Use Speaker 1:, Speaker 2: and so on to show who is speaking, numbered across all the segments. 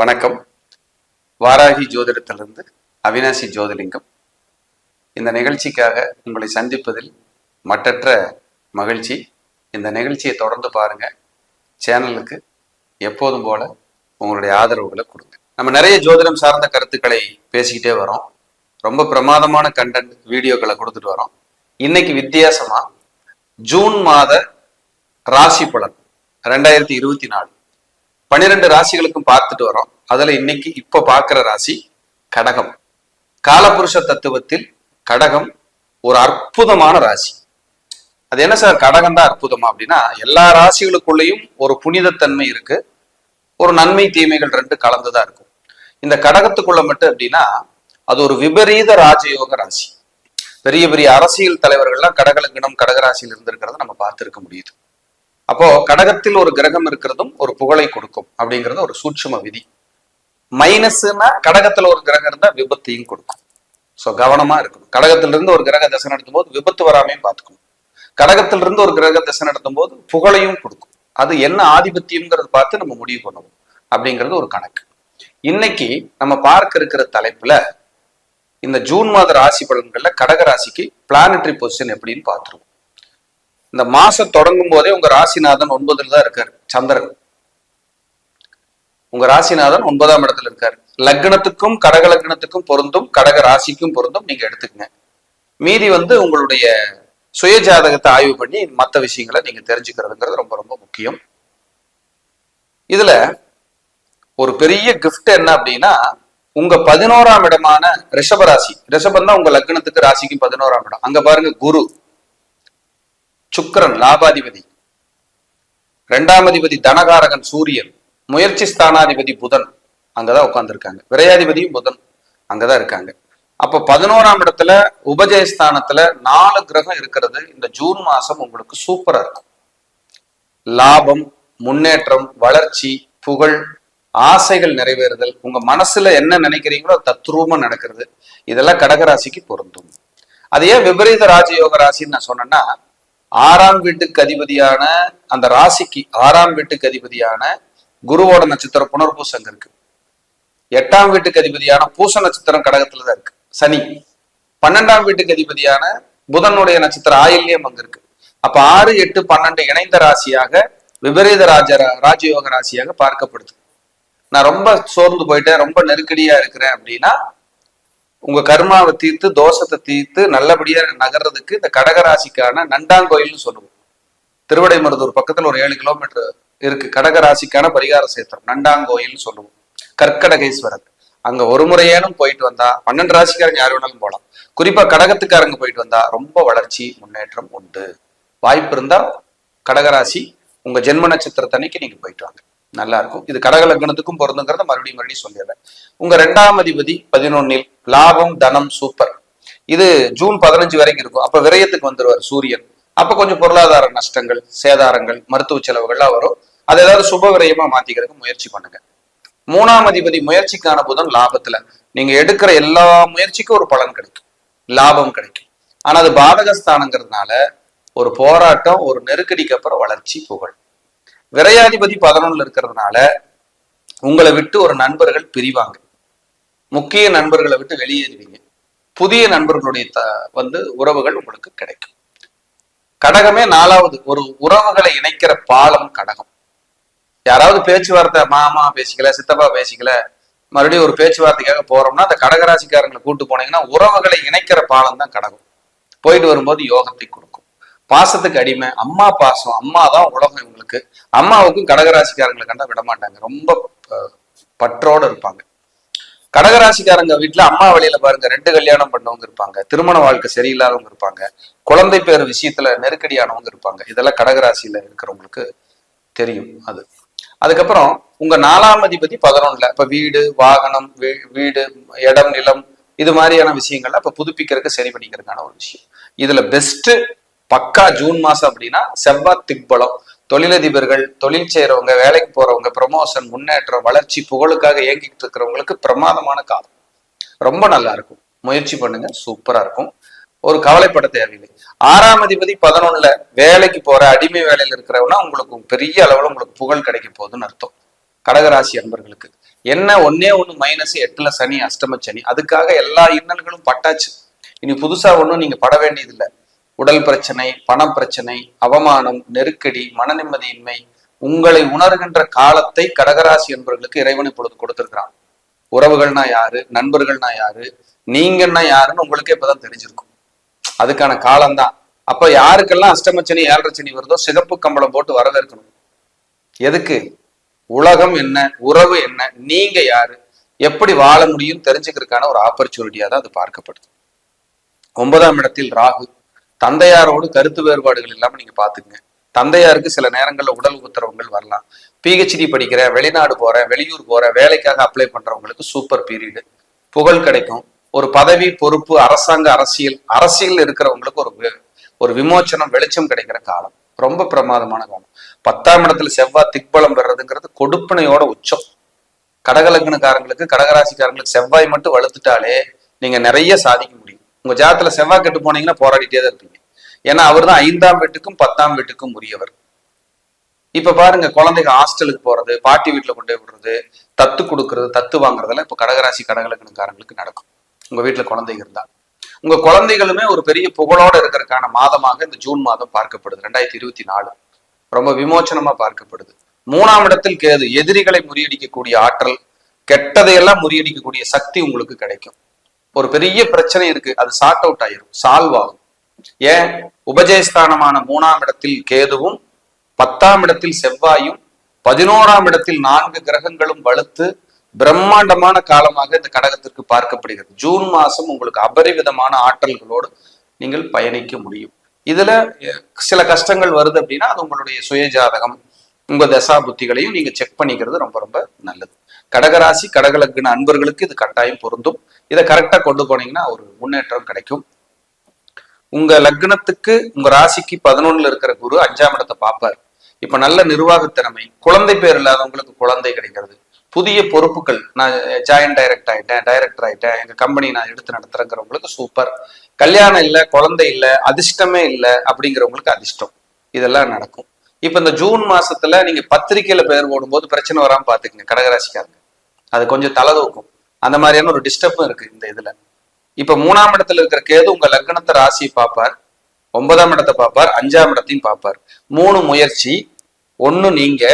Speaker 1: வணக்கம். வாராகி ஜோதிடத்திலிருந்து அவினாசி ஜோதிலிங்கம். இந்த நிகழ்ச்சிக்காக உங்களை சந்திப்பதில் மற்றற்ற மகிழ்ச்சி. இந்த நிகழ்ச்சியை தொடர்ந்து பாருங்க. சேனலுக்கு எப்போதும் போல உங்களுடைய ஆதரவுகளை கொடுங்க. நம்ம நிறைய ஜோதிடம் சார்ந்த கருத்துக்களை பேசிக்கிட்டே வரோம். ரொம்ப பிரமாதமான கண்டென்ட் வீடியோக்களை கொடுத்துட்டு வரோம். இன்னைக்கு வித்தியாசமா ஜூன் மாத ராசி பலன் ரெண்டாயிரத்தி இருபத்தி நாலு. பன்னிரெண்டு ராசிகளுக்கும் பார்த்துட்டு வரோம். அதுல இன்னைக்கு இப்ப பார்க்கிற ராசி கடகம். காலபுருஷ தத்துவத்தில் கடகம் ஒரு அற்புதமான ராசி. அது என்ன சார்? கடகம் தான் அற்புதமா அப்படின்னா எல்லா ராசிகளுக்குள்ளேயும் ஒரு புனிதத்தன்மை இருக்கு. ஒரு நன்மை தீமைகள் ரெண்டு கலந்துதான் இருக்கும். இந்த கடகத்துக்குள்ள மட்டும் அப்படின்னா அது ஒரு விபரீத ராஜயோக ராசி. பெரிய பெரிய அரசியல் தலைவர்கள்லாம் கடகலங்கிடம் கடகராசியில் இருந்திருக்கிறத நம்ம பார்த்திருக்க முடியுது. அப்போ கடகத்தில் ஒரு கிரகம் இருக்கிறதும் ஒரு புகழை கொடுக்கும் அப்படிங்கிறது ஒரு சூட்சும விதி. மைனஸ்னா கடகத்துல ஒரு கிரகம் இருந்தா விபத்தையும் கொடுக்கும். சோ கவனமா இருக்கணும். கடகத்திலிருந்து ஒரு கிரக தசை நடத்தும் போது விபத்து வராமையும் பார்த்துக்கணும். கடகத்திலிருந்து ஒரு கிரக தசை நடத்தும் போது புகழையும் கொடுக்கும். அது என்ன ஆதிபத்தியம்ங்கிறத பார்த்து நம்ம முடிவு பண்ணுவோம் அப்படிங்கிறது ஒரு கணக்கு. இன்னைக்கு நம்ம பார்க்க இருக்கிற தலைப்புல இந்த ஜூன் மாத ராசி பலன்கள்ல கடக ராசிக்கு பிளானட்டரி பொசிஷன் எப்படின்னு பார்த்துருவோம். இந்த மாசம் தொடங்கும் போதே உங்க ராசிநாதன் ஒன்பதுல தான் இருக்காரு சந்திரன். உங்க ராசிநாதன் ஒன்பதாம் இடத்துல இருக்காரு. லக்னத்துக்கும் கடக லக்னத்துக்கும் பொருந்தும் கடக ராசிக்கும் பொருந்தும் நீங்க எடுத்துக்கங்க. மீதி வந்து உங்களுடைய சுய ஜாதகத்தை ஆய்வு பண்ணி மற்ற விஷயங்களை நீங்க தெரிஞ்சுக்கிறதுங்கிறது ரொம்ப ரொம்ப முக்கியம். இதுல ஒரு பெரிய கிஃப்ட் என்ன அப்படின்னா உங்க பதினோராம் இடமான ரிஷபராசி ரிஷபம் தான் உங்க லக்னத்துக்கு ராசிக்கும் பதினோராம் இடம். அங்க பாருங்க குரு சுக்கரன் லாபாதிபதி. ரெண்டாம் அதிபதி தனகாரகன் சூரியன். முயற்சி ஸ்தானாதிபதி புதன் அங்கதான் உட்கார்ந்துருக்காங்க. விரையாதிபதியும் புதன் அங்கதான் இருக்காங்க. அப்ப பதினோராம் இடத்துல உபஜயஸ்தானத்துல நாலு கிரகம் இருக்கிறது. இந்த ஜூன் மாசம் உங்களுக்கு சூப்பரா இருக்கும். லாபம் முன்னேற்றம் வளர்ச்சி புகழ் ஆசைகள் நிறைவேறுதல். உங்க மனசுல என்ன நினைக்கிறீங்களோ தத்ரூபமா நடக்கிறது. இதெல்லாம் கடகராசிக்கு பொருந்தும். அது ஏன் விபரீத ராஜயோக ராசின்னு நான் சொன்னேன்னா ஆறாம் வீட்டுக்கு அதிபதியான அந்த ராசிக்கு ஆறாம் வீட்டுக்கு அதிபதியான குருவோட நட்சத்திரம் புனர்பூசங்க இருக்கு. எட்டாம் வீட்டுக்கு அதிபதியான பூச நட்சத்திரம் கடகத்துல தான் இருக்கு. சனி. பன்னெண்டாம் வீட்டுக்கு அதிபதியான புதனுடைய நட்சத்திரம் ஆயில்யம் அங்க இருக்கு. அப்ப ஆறு எட்டு பன்னெண்டு இணைந்த ராசியாக விபரீத ராஜ ராஜயோக ராசியாக பார்க்கப்படுது. நான் ரொம்ப சோர்ந்து போயிட்டேன் ரொம்ப நெருக்கடியா இருக்கிறேன் அப்படின்னா உங்க கர்மாவை தீர்த்து தோஷத்தை தீர்த்து நல்லபடியா நகர்றதுக்கு இந்த கடகராசிக்கான நண்டாங்கோயில்னு சொல்லுவோம். திருவடைமருதூர் பக்கத்துல ஒரு ஏழு கிலோமீட்டர் இருக்கு. கடகராசிக்கான பரிகார சேத்திரம். நண்டாங்கோயில் சொல்லுவோம். கற்கடகேஸ்வரர். அங்க ஒரு முறையேனும் போயிட்டு வந்தா பன்னெண்டு ராசிக்காரங்க யார் வேணாலும் போகலாம் குறிப்பா கடகத்துக்காரங்க போயிட்டு வந்தா ரொம்ப வளர்ச்சி முன்னேற்றம் உண்டு. வாய்ப்பு இருந்தா கடகராசி உங்க ஜென்ம நட்சத்திரத்தன்னைக்கு நீங்க போயிட்டு வாங்க. நல்லா இருக்கும். இது கடக லக்னத்துக்கும் பொருந்துங்கிறத மறுபடியும் மறுபடியும் சொல்லிடுறேன். உங்க ரெண்டாம் அதிபதி பதினொன்னில் லாபம் தனம் சூப்பர் இது ஜூன் பதினஞ்சு வரைக்கும் இருக்கும். அப்ப விரயத்துக்கு வந்துருவார் சூரியன். அப்ப கொஞ்சம் பொருளாதார நஷ்டங்கள் சேதாரங்கள் மருத்துவ செலவுகள்லாம் வரும். அதை ஏதாவது சுப விரயமா மாத்திக்கிறதுக்கு முயற்சி பண்ணுங்க. மூணாம் அதிபதி முயற்சிக்கான புதன் லாபத்துல. நீங்க எடுக்கிற எல்லா முயற்சிக்கும் ஒரு பலன் கிடைக்கும். லாபம் கிடைக்கும். ஆனா அது பாதகஸ்தானங்கிறதுனால ஒரு போராட்டம் ஒரு நெருக்கடிக்கு அப்புறம் வளர்ச்சி புகழ். விரையாதிபதி பதினொன்னுல இருக்கிறதுனால உங்களை விட்டு ஒரு நண்பர்கள் பிரிவாங்க. முக்கிய நண்பர்களை விட்டு வெளியேறுவீங்க. புதிய நண்பர்களுடைய த வந்து உறவுகள் உங்களுக்கு கிடைக்கும். கடகமே நாலாவது. ஒரு உறவுகளை இணைக்கிற பாலம் கடகம். யாராவது பேச்சுவார்த்தை மாமா பேசிக்கல சித்தப்பா பேசிக்கல மறுபடியும் ஒரு பேச்சுவார்த்தைக்காக போறோம்னா அந்த கடகராசிக்காரங்களை கூட்டு போனீங்கன்னா உறவுகளை இணைக்கிற பாலம் தான் கடகம். போயிட்டு வரும்போது யோகத்தை கொடுக்கும். பாசத்துக்கு அடிமை. அம்மா பாசம். அம்மா தான் உலகம் இவங்களுக்கு. அம்மாவுக்கும் கடகராசிக்காரங்களை கண்டா விட மாட்டாங்க. ரொம்ப பற்றோடு இருப்பாங்க. கடகராசிக்காரங்க வீட்டுல அம்மா வழியில பாருங்க ரெண்டு கல்யாணம் பண்ணவங்க இருப்பாங்க. திருமண வாழ்க்கை சரியில்லாதவங்க இருப்பாங்க. குழந்தை பேர் விஷயத்துல நெருக்கடியானவங்க இருப்பாங்க. இதெல்லாம் கடகராசியில இருக்கிறவங்களுக்கு தெரியும் அது. அதுக்கப்புறம் உங்க நாலாம் அதிபதி பதினொன்னுல இப்ப வீடு வாகனம் வீ- வீடு இடம் நிலம் இது மாதிரியான விஷயங்கள்ல இப்ப புதுப்பிக்கிறதுக்கு சரி பண்ணிக்கிறதுக்கான ஒரு விஷயம். இதுல பெஸ்ட் பக்கா ஜூன் மாசம் அப்படின்னா செவ்வாய் திக்பலம். தொழிலதிபர்கள் தொழில் செய்யறவங்க வேலைக்கு போறவங்க ப்ரமோஷன் முன்னேற்றம் வளர்ச்சி புகழுக்காக இயங்கிட்டு இருக்கிறவங்களுக்கு பிரமாதமான காலம். ரொம்ப நல்லா இருக்கும். முயற்சி பண்ணுங்க சூப்பரா இருக்கும். ஒரு கவலைப்பட தேவையில்லை. ஆறாம் அதிபதி பதினொன்னுல வேலைக்கு போற அடிமை வேலையில இருக்கிறவனா உங்களுக்கு பெரிய அளவுல உங்களுக்கு புகழ் கிடைக்க போகுதுன்னு அர்த்தம். கடகராசி அன்பர்களுக்கு. என்ன ஒன்னே ஒண்ணு மைனஸ் எட்டுல சனி அஷ்டம சனி. அதுக்காக எல்லா இன்னல்களும் பட்டாச்சு. இனி புதுசா ஒன்றும் நீங்க பட வேண்டியதில்லை. உடல் பிரச்சனை பண பிரச்சனை அவமானம் நெருக்கடி மன நிம்மதியின்மை உங்களை உணர்கின்ற காலத்தை கடகராசி என்பவர்களுக்கு இறைவன் இப்பொழுது கொடுத்திருக்கிறான். உறவுகள்னா யாரு? நண்பர்கள்னா யாரு? நீங்கன்னா யாருன்னு உங்களுக்கே இப்பதான் தெரிஞ்சிருக்கும். அதுக்கான காலம்தான். அப்ப யாருக்கெல்லாம் அஷ்டமச்சனி ஏழரை வருதோ சிகப்பு கம்பளம் போட்டு வரவேற்கணும். எதுக்கு? உலகம் என்ன? உறவு என்ன? நீங்க யாரு? எப்படி வாழ முடியும் தெரிஞ்சுக்கிறதுக்கான ஒரு ஆப்பர்ச்சுனிட்டியா தான் அது பார்க்கப்படுது. ஒன்பதாம் இடத்தில் ராகு. தந்தையாரோடு கருத்து வேறுபாடுகள் இல்லாம நீங்க பாத்துக்கங்க. தந்தையாருக்கு சில நேரங்கள்ல உடல் உத்தரவுகள் வரலாம். பிஹெச்டி படிக்கிற வெளிநாடு போற வெளியூர் போற வேலைக்காக அப்ளை பண்றவங்களுக்கு சூப்பர் பீரியடு புகழ் கிடைக்கும். ஒரு பதவி பொறுப்பு அரசாங்க அரசியல் அரசியல் இருக்கிறவங்களுக்கு ஒரு ஒரு விமோச்சனம் வெளிச்சம் கிடைக்கிற காலம். ரொம்ப பிரமாதமான காலம். பத்தாம் இடத்துல செவ்வாய் திக்பலம் பெறதுங்கிறது கொடுப்பனையோட உச்சம். கடகலக்னக்காரங்களுக்கு கடகராசிக்காரங்களுக்கு செவ்வாய் மட்டும் வளர்த்துட்டாலே நீங்க நிறைய சாதிக்க முடியும். உங்க ஜாதத்துல செவ்வாய் கெட்டு போனீங்கன்னா போராடிட்டே தான் இருப்பீங்க. ஏன்னா அவர் தான் ஐந்தாம் வீட்டுக்கும் பத்தாம் வீட்டுக்கும் உரியவர். இப்ப பாருங்க குழந்தைங்க ஹாஸ்டலுக்கு போறது பாட்டி வீட்டுல கொண்டு போய் விடுறது தத்து கொடுக்கறது தத்து வாங்குறதெல்லாம் இப்ப கடகராசி கடகலக்கணக்காரங்களுக்கு நடக்கும். உங்க வீட்டுல குழந்தைங்க இருந்தா உங்க குழந்தைகளுமே ஒரு பெரிய புகழோட இருக்கிறதுக்கான மாதமாக இந்த ஜூன் மாதம் பார்க்கப்படுது. ரெண்டாயிரத்தி இருபத்தி நாலு. ரொம்ப விமோச்சனமா பார்க்கப்படுது. மூணாம் இடத்தில் கேது எதிரிகளை முறியடிக்கக்கூடிய ஆற்றல் கெட்டதையெல்லாம் முறியடிக்கக்கூடிய சக்தி உங்களுக்கு கிடைக்கும். ஒரு பெரிய பிரச்சனை இருக்கு. அது சார்ட் அவுட் ஆயிரும். சால்வ் ஆகும். ஏன்? உபஜயஸ்தானமான மூணாம் இடத்தில் கேதுவும் பத்தாம் இடத்தில் செவ்வாயும் பதினோராம் இடத்தில் நான்கு கிரகங்களும் வலுத்து பிரம்மாண்டமான காலமாக இந்த கடகத்திற்கு பார்க்கப்படுகிறது. ஜூன் மாசம் உங்களுக்கு அபரிவிதமான ஆற்றல்களோடு நீங்கள் பயணிக்க முடியும். இதுல சில கஷ்டங்கள் வருது அப்படின்னா அது உங்களுடைய சுயஜாதகம் உங்க தசா புத்திகளையும் நீங்க செக் பண்ணிக்கிறது ரொம்ப ரொம்ப நல்லது. கடகராசி கடகலக்குன அன்பர்களுக்கு இது கட்டாயம் பொருந்தும். இதை கரெக்டா கொண்டு போனீங்கன்னா ஒரு முன்னேற்றம் கிடைக்கும். உங்க லக்னத்துக்கு உங்க ராசிக்கு பதினொன்னுல இருக்கிற குரு அஞ்சாம் இடத்தை பார்ப்பார். இப்ப நல்ல நிர்வாகத்திறமை குழந்தை பேர் இல்லாதவங்களுக்கு குழந்தை கிடைக்கிறது. புதிய பொறுப்புகள் நான் ஜாயின் டைரக்ட் ஆயிட்டேன் டைரக்டர் ஆயிட்டேன் எங்க கம்பெனி நான் எடுத்து நடத்துறேங்கிறவங்களுக்கு சூப்பர் கல்யாணம் இல்ல குழந்தை இல்ல அதிர்ஷ்டமே இல்ல அப்படிங்கிறவங்களுக்கு அதிர்ஷ்டம். இதெல்லாம் நடக்கும். இப்ப இந்த ஜூன் மாசத்துல நீங்க பத்திரிக்கையில பெயர் போடும்போது பிரச்சனை வராம பாத்துக்கங்க கடகராசிக்காரங்க. அது கொஞ்சம் தலை தூக்கும் அந்த மாதிரியான ஒரு டிஸ்டர்பும் இருக்கு இந்த இதுல. இப்ப மூணாம் இடத்துல இருக்கிற கேது உங்க லக்னத்தை ராசியை பார்ப்பார். ஒன்பதாம் இடத்தை பார்ப்பார் அஞ்சாம் இடத்தையும் பார்ப்பார். மூணு முயற்சி ஒண்ணு நீங்க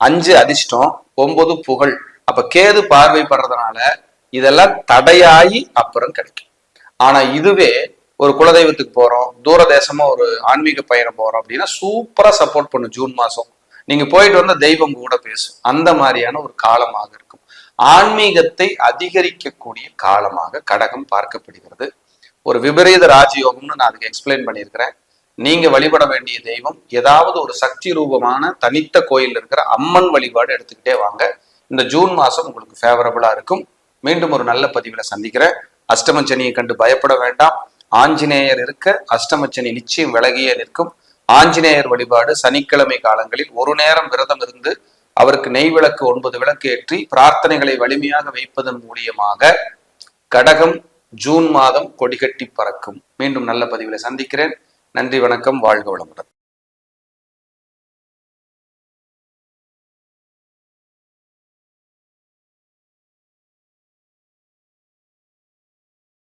Speaker 1: அஞ்சு அதிர்ஷ்டம் ஒன்பது புகழ். அப்ப கேது பார்வைப்படுறதுனால இதெல்லாம் தடையாயி அப்புறம் கிடைக்கும். ஆனா இதுவே ஒரு குலதெய்வத்துக்கு போறோம் தூர தேசமா ஒரு ஆன்மீக பயணம் போறோம் அப்படின்னா சூப்பரா சப்போர்ட் பண்ணும் ஜூன் மாசம். நீங்க போயிட்டு வந்த தெய்வம் கூட பேசும். அந்த மாதிரியான ஒரு காலமாக இருக்கும் ஆன்மீகத்தை அதிகரிக்கக்கூடிய காலமாக கடகம் பார்க்கப்படுகிறது. ஒரு விபரீத ராஜயோகம்னு நான் அதுக்கு எக்ஸ்பிளைன் பண்ணியிருக்கிறேன். நீங்க வழிபட வேண்டிய தெய்வம் ஏதாவது ஒரு சக்தி ரூபமான தனித்த கோயில் இருக்கிற அம்மன் வழிபாடு எடுத்துக்கிட்டே வாங்க. இந்த ஜூன் மாசம் உங்களுக்கு ஃபேவரபுளா இருக்கும். மீண்டும் ஒரு நல்ல பதிவில் சந்திக்கிறேன். அஷ்டமச்சனியை கண்டு பயப்பட வேண்டாம். ஆஞ்சநேயர் இருக்க அஷ்டமச்சனி நிச்சயம் விலகியே நிற்கும். ஆஞ்சநேயர் வழிபாடு சனிக்கிழமை காலங்களில் ஒரு நேரம் விரதம் இருந்து அவருக்கு நெய் விளக்கு ஒன்பது விளக்கு ஏற்றி பிரார்த்தனைகளை வலிமையாக வைப்பதன் மூலியமாக கடகம் ஜூன் மாதம் கொடிகட்டி பறக்கும். மீண்டும் நல்ல பதிவில் சந்திக்கிறேன். நன்றி வணக்கம் வாழ்க வளமுடன்.